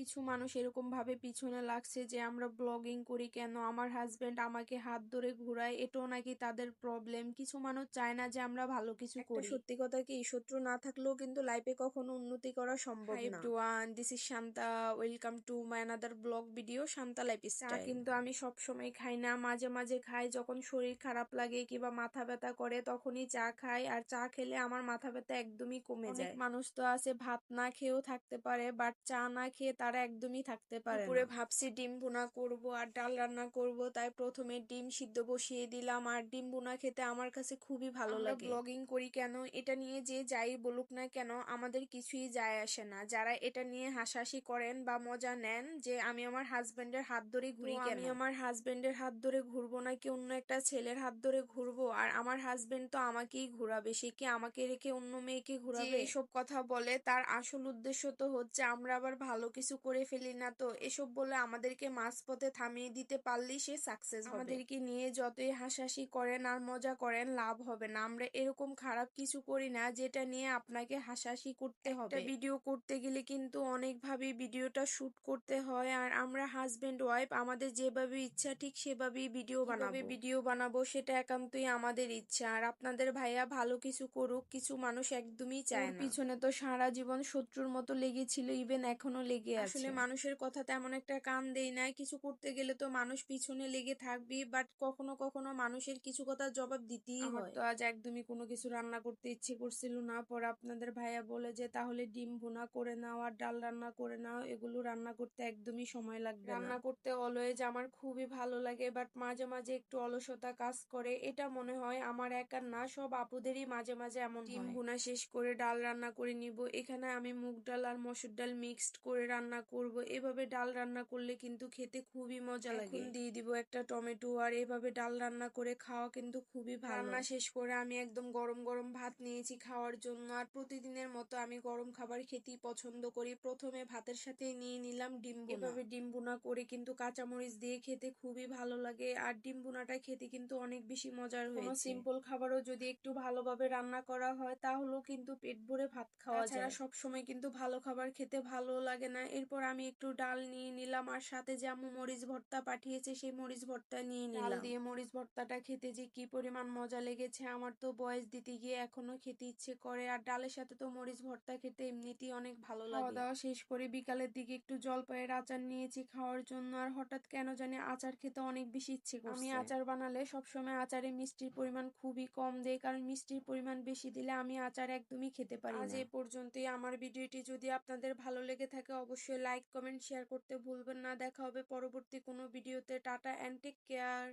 কিছু মানুষ এরকম ভাবে পিছনে লাগছে যে আমরা ব্লগিং করি কেন? আমার হাজবেন্ড আমাকে হাত ধরে ঘুরায় এটাও নাকি তাদের প্রবলেম কিছু মানুষ চায় না যে আমরা ভালো কিছু করি। সত্যি কথা কি শত্রু না থাকলেও কিন্তু লাইফে কখনো উন্নতি করা সম্ভব না। Everyone this is Shanta. Welcome to my another blog video Shanta life style কিন্তু আমি সব সময় খাই না মাঝে মাঝে খাই যখন শরীর খারাপ লাগে কিংবা মাথা ব্যথা করে তখনই চা খাই আর চা খেলে আমার মাথা ব্যথা একদমই কমে যায়। মানুষ তো আছে ভাত না খেয়েও থাকতে পারে বাট চা না খেয়ে তারা একদমই থাকতে পারে পুরো ভাবছি ডিম ভুনা করব আর ডাল রান্না করব তাই প্রথমে ডিম সিদ্ধ বসিয়ে দিলাম। আর ডিম ভুনা খেতে আমার কাছে খুবই ভালো লাগে। ব্লগিং করি কেন? এটা নিয়ে যে যাই বলুক না কেন আমাদের কিছুই যায় আসে না। যারা এটা নিয়ে হাসাহাসি করেন বা মজা নেন যে আমি আমার হাজবেন্ডের হাত ধরে ঘুরি কেন? আমি আমার হাজবেন্ডের হাত ধরে ঘুরবো নাকি অন্য একটা ছেলের হাত ধরে ঘুরবো? আর আমার হাজবেন্ড তো আমাকেই ঘুরাবে সে কি আমাকে রেখে অন্য মেয়েকে ঘুরাবে? এসব কথা বলে। তার আসল উদ্দেশ্য তো হচ্ছে আমরা আবার ভালো কিছু করে ফেলি না তো? এসব বলে আমাদেরকে মাঝপথে থামিয়ে দিতে পারলেই সে সাকসেস আমাদেরকে নিয়ে যতই হাসাহাসি করেন আর মজা করেন লাভ হবে না। আমরা এরকম খারাপ কিছু করি না যেটা নিয়ে আপনাকে হাসাহাসি করতে হবে। ভিডিও করতে গেলে কিন্তু অনেকভাবে ভিডিওটা শুট করতে হয় আর আমরা হাজবেন্ড ওয়াইফ আমাদের যেভাবে ইচ্ছা ঠিক সেভাবেই ভিডিও বানাবে। ভিডিও বানাবো সেটা একান্তই আমাদের ইচ্ছা। আর আপনাদের ভাইয়া ভালো কিছু করুক কিছু মানুষ একদমই চায় না। পিছনে তো সারা জীবন শত্রুর মতো লেগেছিল ইভেন এখনও লেগে আছে। আসলে মানুষের কথা তেমন একটা কান দেই না কিছু করতে গেলে তো মানুষ পিছনে লেগে থাকবে বাট কখনো কখনো মানুষের কিছু কথা জবাব দিতেই হয়। তো আজ একদমই কোনো কিছু রান্না করতে ইচ্ছে করছিল না। পরে আপনাদের ভাইয়া বলে যে তাহলে ডিম ভুনা করে নাও আর ডাল রান্না করে নাও। এগুলো রান্না করতে একদমই সময় লাগবে রান্না করতে অলওয়েজ আমার খুবই ভালো লাগে বাট মাঝে মাঝে একটু অলসতা কাজ করে। এটা মনে হয় আমার একার না সব আপুদেরই মাঝে মাঝে এমন ডিম ভুনা শেষ করে ডাল রান্না করে নিব। এখানে আমি মুগ ডাল আর মসুর ডাল মিক্সড করে রান্না করব। এভাবে ডাল রান্না করলে কিন্তু খেতে খুবই মজা লাগে। দিয়ে দিব একটা টমেটো আর এভাবে ডাল রান্না করে খাওয়া কিন্তু খুবই ভালো। রান্না শেষ করে আমি একদম গরম গরম ভাত নিয়েছি খাওয়ার জন্য। আর প্রতিদিনের মতো আমি গরম খাবার খেতেই পছন্দ করি। প্রথমে ভাতের সাথে নিয়ে নিলাম ডিম এভাবে ডিম বুনা করে কিন্তু কাঁচামরিচ দিয়ে খেতে খুবই ভালো লাগে। আর ডিম বুনাটা খেতে কিন্তু অনেক বেশি মজার হয়েছে। সিম্পল খাবারও যদি একটু ভালোভাবে রান্না করা হয় তাহলেও কিন্তু পেট ভরে ভাত খাওয়া যায়। সব সময় কিন্তু ভালো খাবার খেতে ভালো লাগে না। এরপর আমি একটু ডাল নিয়ে নিলাম আর সাথে যে আম্মু মরিচ ভর্তা পাঠিয়েছে সেই মরিচ ভর্তা নিয়ে নিলাম। দিয়ে মরিচ ভর্তাটা খেতে যে কি পরিমাণ মজা লেগেছে আমার তো বয়স দিতে গিয়ে এখনও খেতে ইচ্ছে করে। আর ডালের সাথে তো মরিচ ভর্তা খেতে এমনিতেই অনেক ভালো লাগে। খাওয়া দাওয়া শেষ করে বিকালের দিকে একটু জলপাইয়ের আচার নিয়েছি খাওয়ার জন্য। আর হঠাৎ কেন জানি আচার খেতে অনেক বেশি ইচ্ছে করছে। আমি আচার বানালে সবসময় আচারে মিষ্টির পরিমাণ খুবই কম দেয় কারণ মিষ্টির পরিমাণ বেশি দিলে আমি আচার একদমই খেতে পারি আজ এই পর্যন্তই। আমার ভিডিওটি যদি আপনাদের ভালো লেগে থাকে অবশ্যই লাইক কমেন্ট শেয়ার করতে ভুলবেন না। দেখা হবে পরবর্তী কোনো ভিডিওতে টাটা অ্যান্ড টেক কেয়ার